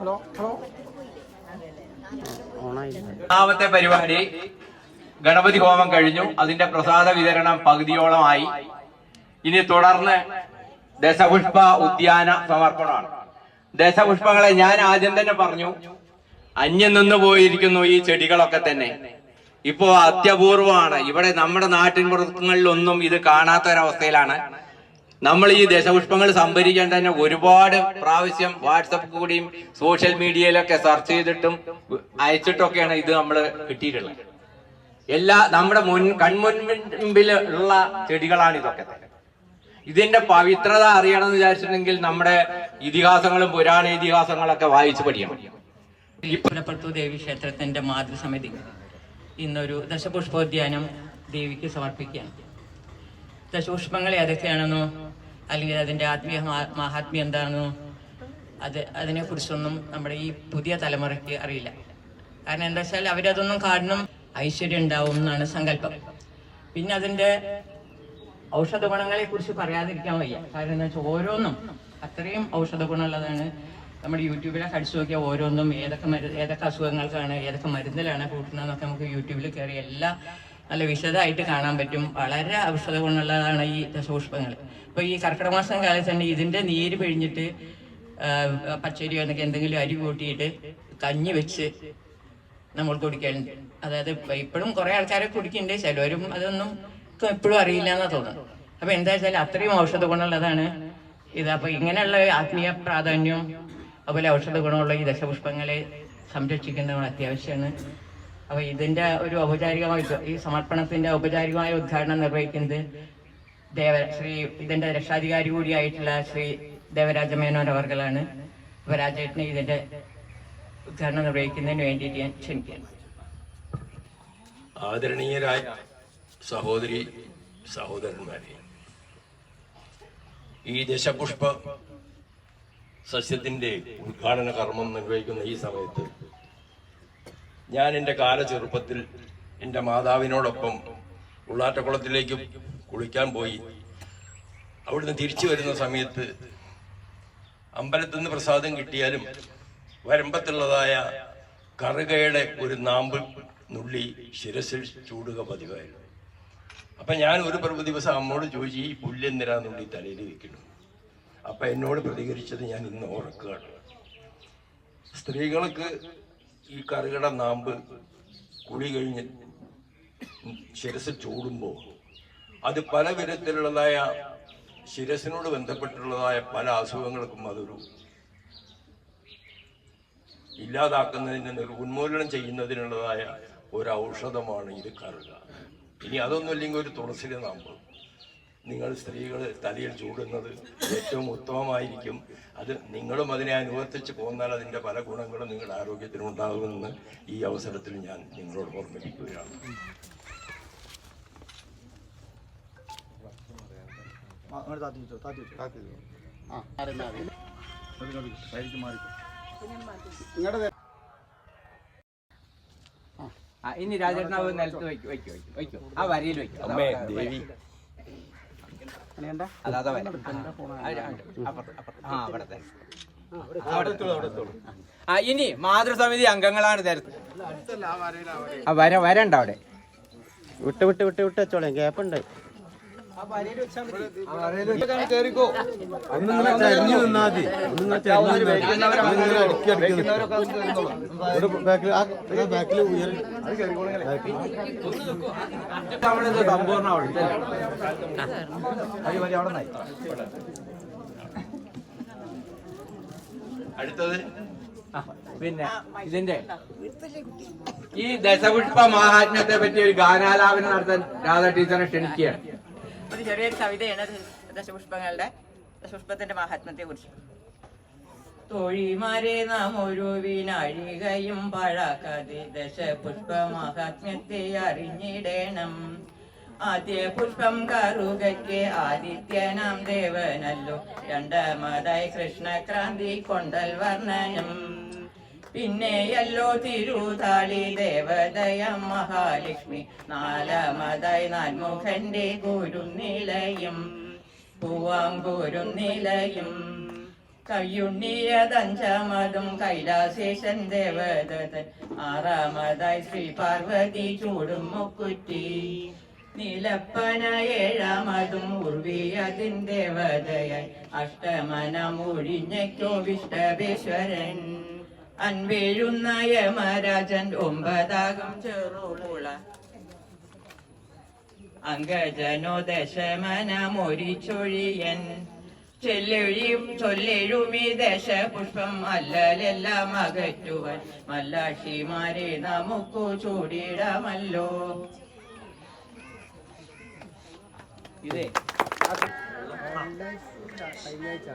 Hello hello. ഒന്നാമത്തെ പരിപാടി ഗണപതി ഹോമം കഴിഞ്ഞു. അതിന്റെ പ്രസാദ വിതരണം പകുതിയോളമായി. ഇനി തുടർന്ന് ദശപുഷ്പ ഉദ്യാന സമർപ്പണമാണ്. ദശപുഷ്പങ്ങളെ ഞാൻ ആദ്യം തന്നെ പറഞ്ഞു. അന്യം നിന്ന് പോയിരിക്കുന്നു ഈ ചെടികളൊക്കെ തന്നെ. ഇപ്പോ അത്യപൂർവമാണ്. ഇവിടെ നമ്മുടെ നാട്ടിൻ പുറത്തുകളിലൊന്നും ഇത് കാണാത്തൊരവസ്ഥയിലാണ്. നമ്മൾ ഈ ദശപുഷ്പങ്ങൾ സംഭരിക്കാൻ തന്നെ ഒരുപാട് പ്രാവശ്യം വാട്സപ്പ് കൂടിയും സോഷ്യൽ മീഡിയയിലൊക്കെ സെർച്ച് ചെയ്തിട്ടും അയച്ചിട്ടൊക്കെയാണ് ഇത് നമ്മൾ കിട്ടിയിട്ടുള്ളത്. എല്ലാ നമ്മുടെ മുൻ കൺമുൻപിൽ ഉള്ള ചെടികളാണ് ഇതൊക്കെ. ഇതിന്റെ പവിത്രത അറിയണമെന്ന് വിചാരിച്ചിട്ടുണ്ടെങ്കിൽ നമ്മുടെ ഇതിഹാസങ്ങളും പുരാണ ഇതിഹാസങ്ങളൊക്കെ വായിച്ചു പഠിക്കണം. പുലപ്പുറത്തു ദേവി ക്ഷേത്രത്തിന്റെ മാതൃസമിതി ഇന്നൊരു ദശപുഷ്പോദ്യാനം ദേവിക്ക് സമർപ്പിക്കുകയാണ്. ദശപുഷ്പങ്ങൾ ഏതൊക്കെയാണെന്നോ അല്ലെങ്കിൽ അതിന്റെ ആത്മീയ മഹാത്മ്യം എന്താണെന്നോ അത് അതിനെക്കുറിച്ചൊന്നും നമ്മുടെ ഈ പുതിയ തലമുറയ്ക്ക് അറിയില്ല. കാരണം എന്താ വെച്ചാൽ അവരതൊന്നും കാണണം ഐശ്വര്യം ഉണ്ടാവും എന്നാണ് സങ്കല്പം. പിന്നെ അതിന്റെ ഔഷധ ഗുണങ്ങളെ കുറിച്ച് പറയാതിരിക്കാൻ വയ്യ. കാരണം എന്താ വെച്ചാൽ ഓരോന്നും അത്രയും ഔഷധ ഗുണമുള്ളതാണ്. നമ്മുടെ യൂട്യൂബിലൊക്കെ അടിച്ചു നോക്കിയാൽ ഓരോന്നും ഏതൊക്കെ മരു ഏതൊക്കെ അസുഖങ്ങൾക്കാണ് ഏതൊക്കെ മരുന്നിലാണ് കൂട്ടുന്നതെന്നൊക്കെ നമുക്ക് യൂട്യൂബിൽ കയറി എല്ലാം നല്ല വിശദമായിട്ട് കാണാൻ പറ്റും. വളരെ ഔഷധ ഗുണമുള്ളതാണ് ഈ ദശപുഷ്പങ്ങൾ ഇപ്പൊ ഈ കർക്കിടക മാസം കാലത്ത് തന്നെ ഇതിന്റെ നീര് പിഴിഞ്ഞിട്ട് പച്ചരിയോ എന്നൊക്കെ എന്തെങ്കിലും അരി കൂട്ടിയിട്ട് കഞ്ഞി വെച്ച് നമ്മൾ കുടിക്കലുണ്ട്. അതായത് ഇപ്പോഴും കുറെ ആൾക്കാരെ കുടിക്കുന്നുണ്ട് ചിലവരും അതൊന്നും എപ്പോഴും അറിയില്ല എന്നാ തോന്നുന്നു അപ്പൊ എന്താ വെച്ചാൽ അത്രയും ഔഷധ ഗുണമുള്ളതാണ്. ഇത് അപ്പൊ ഇങ്ങനെയുള്ള ആത്മീയ പ്രാധാന്യവും അതുപോലെ ഔഷധ ഗുണമുള്ള ഈ ദശപുഷ്പങ്ങളെ സംരക്ഷിക്കേണ്ടത് അത്യാവശ്യമാണ് അപ്പൊ ഇതിന്റെ ഒരു ഔപചാരികമായ ഈ സമർപ്പണത്തിന്റെ ഔപചാരികമായ ഉദ്ഘാടനം നിർവഹിക്കുന്നത് ദേവ ശ്രീ ഇതിന്റെ രക്ഷാധികാരി കൂടിയായിട്ടുള്ള ശ്രീ ദേവരാജ മേനോൻ അവർകളാണ്. അപ്പൊ രാജേട്ടനെ ഇതിന്റെ ഉദ്ഘാടനം നിർവഹിക്കുന്നതിന് വേണ്ടിയിട്ട് ഞാൻ ക്ഷണിക്കുന്നു ആദരണീയരായ സഹോദരി സഹോദരന്മാരെ ഈ ദശപുഷ്പ സസ്യത്തിന്റെ ഉദ്ഘാടന കർമ്മം നിർവഹിക്കുന്ന ഈ സമയത്ത് ഞാൻ എന്റെ കാല ചെറുപ്പത്തിൽ എന്റെ മാതാവിനോടൊപ്പം ഉള്ളാറ്റക്കുളത്തിലേക്ക് കുളിക്കാൻ പോയി. അവിടുന്ന് തിരിച്ചു വരുന്ന സമയത്ത് അമ്പലത്തിൽ നിന്ന് പ്രസാദം കിട്ടിയാലും വരമ്പത്തുള്ളതായ കറുകയുടെ ഒരു നാമ്പ് നുള്ളി ശിരസിൽ ചൂടുക പതിവായിരുന്നു. അപ്പം ഞാൻ ഒരു പ്രഭു ദിവസം അമ്മോട് ചോദിച്ചു ഈ പുല്ലെന്തിനാ നുള്ളി തലയിൽ വയ്ക്കുന്നു അപ്പം എന്നോട് പ്രതികരിച്ചത് ഞാൻ ഇന്ന് ഓർക്കുകയാണ്. സ്ത്രീകൾക്ക് ഈ കറിയുടെ നാമ്പ് കുളി കഴിഞ്ഞ് ശിരസ് ചൂടുമ്പോൾ അത് പല വിധത്തിലുള്ളതായ ശിരസിനോട് ബന്ധപ്പെട്ടുള്ളതായ പല അസുഖങ്ങൾക്കും അതൊരു ഇല്ലാതാക്കുന്നതിന് ഉന്മൂലനം ചെയ്യുന്നതിനുള്ളതായ ഒരു ഔഷധമാണ് ഇത് കറുക ഇനി അതൊന്നുമില്ലെങ്കിൽ ഒരു തുളസിലെ നാമ്പ്. നിങ്ങൾ സ്ത്രീകൾ തലയിൽ ചൂടുന്നത് ഏറ്റവും ഉത്തമമായിരിക്കും. അത് നിങ്ങളും അതിനെ അനുവർത്തിച്ച് പോന്നാൽ അതിന്റെ പല ഗുണങ്ങളും നിങ്ങളുടെ ആരോഗ്യത്തിനുണ്ടാകുമെന്ന് ഈ അവസരത്തിൽ ഞാൻ നിങ്ങളോട് ഓർമ്മിപ്പിക്കുകയാണ്. ഇനി രാജേട്ടനാവ് നിലത്ത് വയ്ക്കും വയ്ക്കും വയ്ക്കും. ആ വരിയിൽ വയ്ക്കും. അമ്മേ ദേവി. അതാ അതാ വര. ആ, അവിടെ തന്നെ. ആ ഇനി മാതൃസമിതി അംഗങ്ങളാണ് തരുന്നത് ആ വര വര ഉണ്ട് അവിടെ. വിട്ട് വിട്ട് വിട്ട് വിട്ട് വെച്ചോളാം. ഗ്യാപ്പുണ്ട്. അടുത്തത്? പിന്നെ ഇതിന്റെ ഈ ദശപുഷ്പ മഹാത്മ്യത്തെ പറ്റി ഒരു ഗാനാലാപനം നടത്താൻ രാധ ടീച്ചറെ ക്ഷണിക്കുകയാണ്. ഒരു ചെറിയൊരു കവിതയാണ് ദശപുഷ്പങ്ങളുടെ ദശപുഷ്പത്തിന്റെ മഹാത്മ്യത്തെ കുറിച്ച് തൊഴിമാരെ നാം ഒരു വിനാഴികയും പഴക്കതി ദശപുഷ്പ മഹാത്മ്യത്തെ അറിഞ്ഞിടേണം. ആദ്യ പുഷ്പം കറുകയ്ക്ക് ആദിത്യനാം ദേവനല്ലോ. രണ്ടാമതായി കൃഷ്ണക്രാന്തി കൊണ്ടൽ വർണനം. പിന്നെയല്ലോ തിരുതാളി ദേവതയം മഹാലക്ഷ്മി. നാലാമതായി നാൻമുഖന്റെ ഗുരുനിലയും പൂവാങ്കൂരും നിലയും കയ്യുണ്ണിയതഞ്ചമതും കൈലാസേശൻ ദേവദത്തൻ ആറാമതായി ശ്രീ പാർവതി ചൂടും മുക്കുറ്റി. നിലപ്പന ഏഴാമതും ഉർവി അതിൻ ദേവതയായി. അഷ്ടമനം ഒഴിഞ്ഞയ്ക്കോ വിഷ്ടഭേശ്വരൻ അൻവേഴുന്ന യമരാജൻ ഒമ്പതാകം ചെറുമുള അങ്കജനോ ദശമനമൊരിച്ചൊഴിയൻ ചെല്ലൊഴിയും ചൊല്ലെഴുമി ദശ പുഷ്പം അല്ലലെല്ലാം അകറ്റുവൻ. മല്ലാക്ഷിമാരെ നമുക്കു ചൂടിടാമല്ലോ. ഇതേ. കൃഷ്ണയോടിതു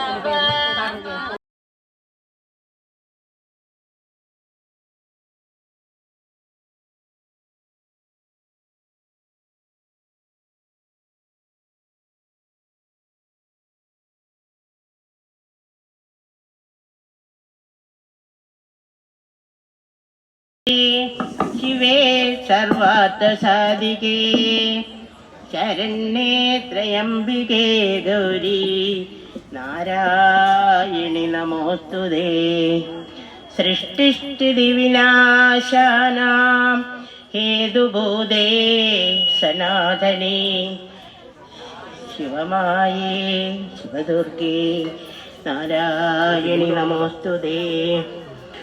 ശിവേ സർവാർത്ഥസാധികേ. ശരണ്യേ ത്രയംബികേ ഗൗരി. നാരായണി നമോസ്തുതേ. സൃഷ്ടിസ്ഥിതി വിനാശാനാം ഹേതുഭൂതേ സനാതനേ. ശിവമായേ ശിവദുർഗേ. നാരായണി നമോസ്തുതേ.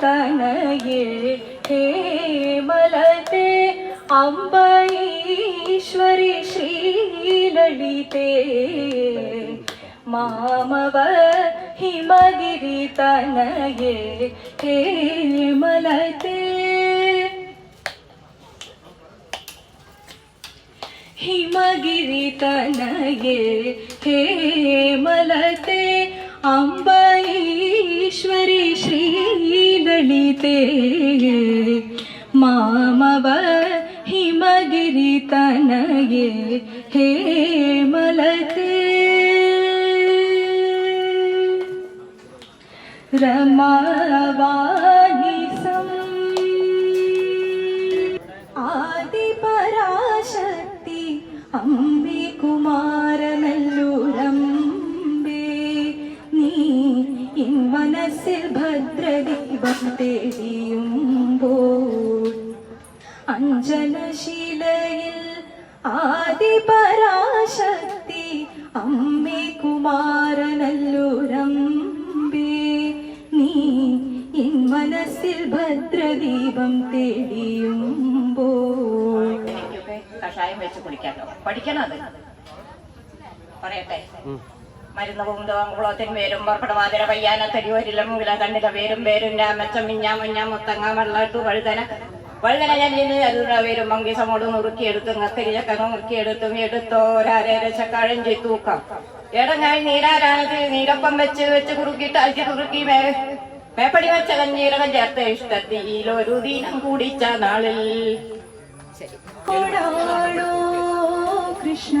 ತನಗೆ ಹೇ ಹೇಮಲತೆ ಅಂಬರೀಶ್ವರಿ ಶ್ರೀ ನಡಿತೆ ಮಾಮವ ಹಿಮಗಿರಿ ತನಗೆ ಹೇ ಹೇಮಲತೆ ಹಿಮಗಿರಿ ತನಗೆ ಹೇ ಹೇಮಲತೆ ಅಂಬರೀಶ್ವರಿ ಶ್ರೀ ಶ್ರೀಲಲಿತೆ ಮಾಮವ ಹಿಮಗಿರಿ ತನಗೆ ಹೇ ಮಲತೆ തേടിയുമ്പോൾ അഞ്ജനശിലയിൽ ആദിപരാശക്തി അമ്മേ കുമാരനല്ലൂരമ്പേ നീ എൻ മനസ്സിൽ ഭദ്രദീപം തേടിയുമ്പോൾ. കഷായം വെച്ച് കുടിക്കാട്ടോ പഠിക്കണം അത്? പറയട്ടെ. മരുന്ന് കുന്തകുളത്തിന് പേരും പുറപ്പെടുവാതിര പയ്യാന തരിവരിലും വില കണ്ണില വേരും വേരും രാമച്ചം മിഞ്ഞാ മുഞ്ഞാ മുത്തങ്ങ വെള്ളട്ടു വഴുതന. വഴുതന ജല്ലിന് അരുണ പേരും മങ്കിസമോട് നുറുക്കിയെടുത്തും കക്കരിച്ചക്കങ്ങ് നുറുക്കിയെടുത്തും എടുത്തോരരച്ചക്കഴഞ്ചി തൂക്കം ഇടങ്ങായി നീരാരാണത് നീരപ്പം വെച്ച് വെച്ച് കുറുക്കിയിട്ട് അരിച്ച് കുറുക്കി മേ മേപ്പടി വെച്ച കഞ്ഞീരകം ചേർത്ത ഇഷ്ടത്തിയിലൊരു ദീനം കൂടിച്ച നാളിൽ. തോടാണോ കൃഷ്ണ.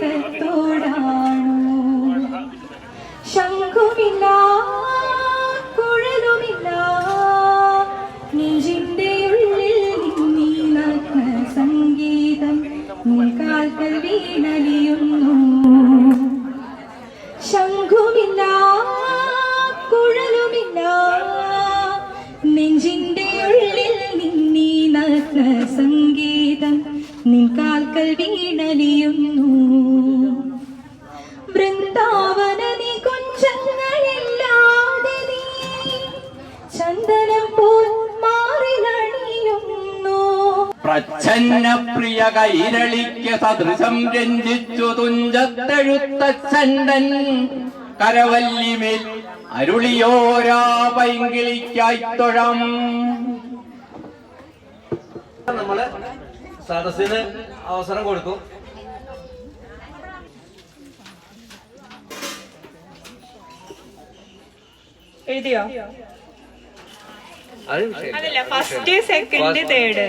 മേഘത്തോടാണു ശംഖുമില്ല കുഴലുമില്ല നെഞ്ചിന്റെ ഉള്ളിൽ നീ നഗ്ന സംഗീതം മുൻകാൽക്കൽ വീണലിയുന്നു. ശംഖുമില്ല കുഴലുമില്ല നെഞ്ചിന്റെ ഉള്ളിൽ നിന്നീ നഗ്ന സംഗീതം നിൻകാൽക്കൽ വീണ പ്രച്ഛന്ന പ്രിയ കൈരളിക്ക് സദൃശം രഞ്ജിച്ചു തുഞ്ചത്തെഴുത്തച്ഛണ്ടൻ കരവല്ലിമേൽ അരുളിയോരാ പൈങ്കിളിക്കായി തൊഴം. നമ്മൾ സദസ്സിന് അവസരം കൊടുത്തു എഴുതിയോ? അതല്ല ഫസ്റ്റ് സെക്കൻഡ് തേർഡ്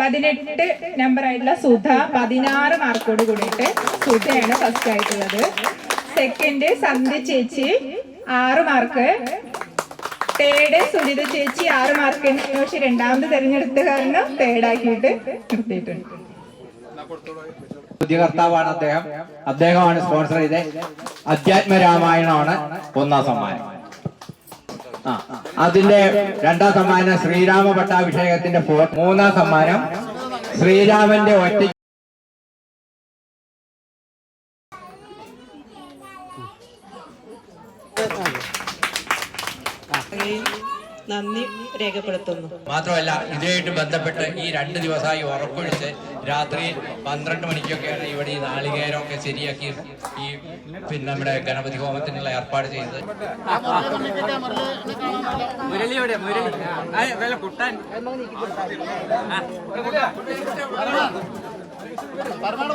പതിനെട്ട് നമ്പർ ആയിട്ടുള്ള സുധ പതിനാറ് മാർക്കോട് കൂടിയിട്ട് സുധയാണ് ഫസ്റ്റ് ആയിട്ടുള്ളത്. സെക്കൻഡ് സന്ധ്യ ചേച്ചി ആറ് മാർക്ക്. തേർഡ് സുജിത ചേച്ചി ആറ് മാർക്ക്. പക്ഷെ രണ്ടാമത് തെരഞ്ഞെടുത്ത കാരണം തേർഡ് ആക്കിയിട്ട് നിർത്തിയിട്ടുണ്ട് കർത്താവാണ് അദ്ദേഹം. അദ്ദേഹമാണ് സ്പോൺസർ ചെയ്ത അധ്യാത്മ രാമായണമാണ് ഒന്നാം സമ്മാനം. ആ അതിന്റെ രണ്ടാം സമ്മാനം ശ്രീരാമ പട്ടാഭിഷേകത്തിന്റെ മൂന്നാം സമ്മാനം ശ്രീരാമന്റെ ഒറ്റ നന്ദി രേഖപ്പെടുത്തുന്നു. മാത്രമല്ല ഇതുമായിട്ട് ബന്ധപ്പെട്ട് ഈ രണ്ട് ദിവസമായി ഉറപ്പൊഴിച്ച് രാത്രി പന്ത്രണ്ട് മണിക്കൊക്കെയാണ് ഇവിടെ ഈ നാളികേരമൊക്കെ ശരിയാക്കി ഈ പിന്നെ നമ്മുടെ ഗണപതി ഹോമത്തിനുള്ള ഏർപ്പാട് ചെയ്തത്. പരമാണോ